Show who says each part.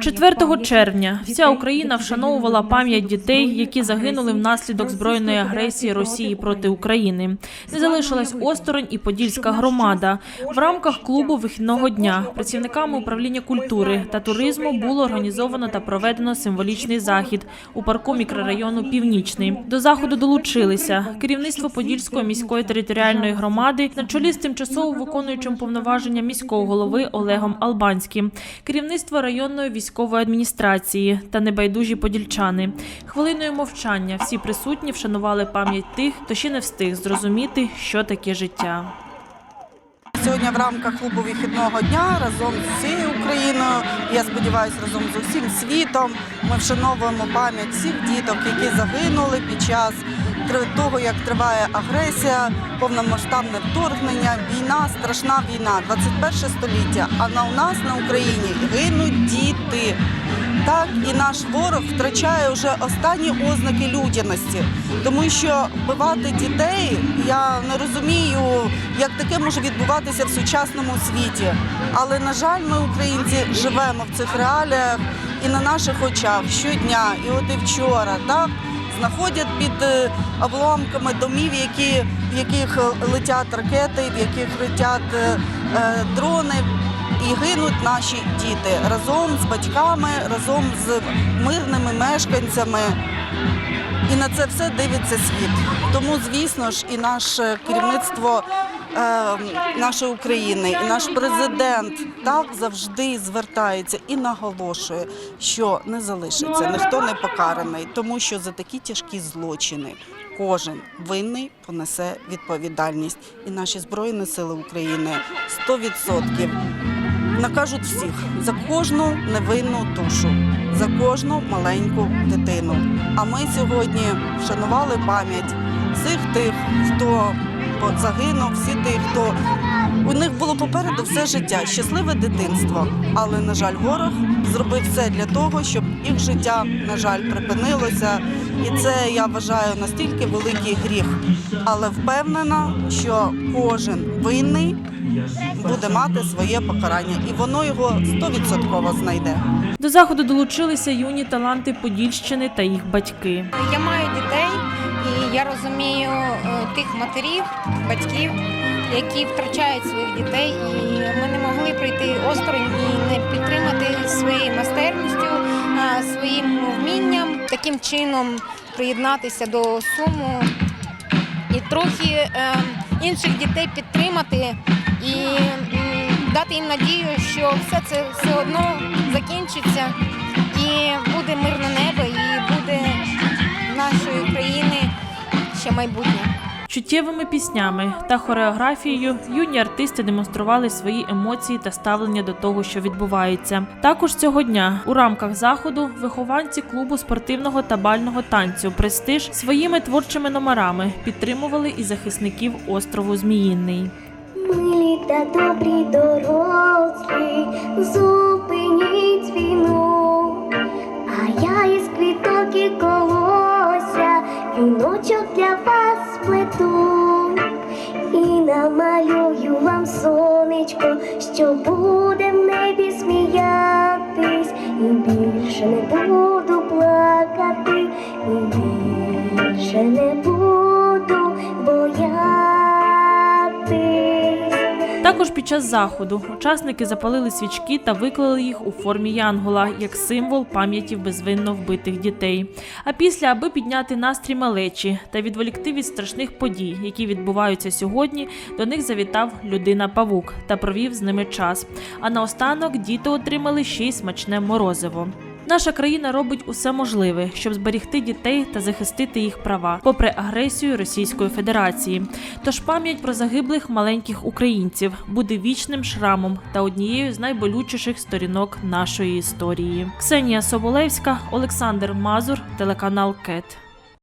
Speaker 1: 4 червня вся Україна вшановувала пам'ять дітей, які загинули внаслідок збройної агресії Росії проти України. Не залишилась осторонь і подільська громада. В рамках клубу вихідного дня працівниками управління культури та туризму було організовано та проведено символічний захід у парку мікрорайону Північний. До заходу долучилися керівництво Подільської міської територіальної громади на чолі з тимчасово виконуючим повноваження міського голови Олегом Албанським, керівництво районної військової адміністрації та небайдужі подільчани. Хвилиною мовчання всі присутні вшанували пам'ять тих, хто ще не встиг зрозуміти, що таке життя.
Speaker 2: Сьогодні в рамках клубу вихідного дня разом з усією Україною, я сподіваюся, разом з усім світом ми вшановуємо пам'ять всіх діток, які загинули під час того, як триває агресія, повномасштабне вторгнення, війна, страшна війна, 21 століття. А на у нас на Україні гинуть діти. Так, і наш ворог втрачає вже останні ознаки людяності, тому що вбивати дітей я не розумію, як таке може відбуватися в сучасному світі. Але на жаль, ми, українці, живемо в цих реаліях і на наших очах щодня, і от і вчора, так знаходять під е, обломками домів, які, в яких е, летять ракети, в яких летять е, дрони. І гинуть наші діти разом з батьками, разом з мирними мешканцями. І на це все дивиться світ. Тому, звісно ж, і наше керівництво нашої України, і наш президент так завжди звертається і наголошує, що не залишиться, ніхто не покараний, тому що за такі тяжкі злочини кожен винний понесе відповідальність. І наші збройні сили України 100% накажуть всіх за кожну невинну душу, за кожну маленьку дитину. А ми сьогодні вшанували пам'ять всіх тих, хто по- загинув, всі тих, хто у них було попереду все життя, щасливе дитинство. Але, на жаль, ворог зробив все для того, щоб їх життя, на жаль, припинилося. І це я вважаю настільки великий гріх. Але впевнена, що кожен винний буде мати своє покарання, і воно його стовідсотково знайде.
Speaker 1: До заходу долучилися юні таланти Подільщини та їх батьки.
Speaker 3: Я маю дітей, і я розумію е, тих матерів, батьків, які втрачають своїх дітей, і ми не могли прийти осторонь і не підтримати своєю майстерністю, е, своїм вмінням, таким чином приєднатися до суму і трохи е, інших дітей підтримати і дати їм надію, що все це все одно закінчиться і буде мирне небо, і буде нашої країни ще майбутнє.
Speaker 1: Чуттєвими піснями та хореографією юні артисти демонстрували свої емоції та ставлення до того, що відбувається. Також цього дня у рамках заходу вихованці клубу спортивного та бального танцю Престиж своїми творчими номерами підтримували і захисників острову Зміїний.
Speaker 4: Та добрі дорослі, зупиніть війну, а я із квіток і колося, віночок для вас сплету, і намалюю вам сонечко, що буде в небі сміятись, і більше не буду плакати, і
Speaker 1: Також під час заходу учасники запалили свічки та виклали їх у формі янгола як символ пам'яті безвинно вбитих дітей. А після, аби підняти настрій малечі та відволікти від страшних подій, які відбуваються сьогодні, до них завітав людина Павук та провів з ними час. А наостанок діти отримали ще й смачне морозиво. Наша країна робить усе можливе, щоб зберігти дітей та захистити їх права, попри агресію Російської Федерації. Тож пам'ять про загиблих маленьких українців буде вічним шрамом та однією з найболючіших сторінок нашої історії. Ксенія Соболевська, Олександр Мазур, телеканал КЕТ.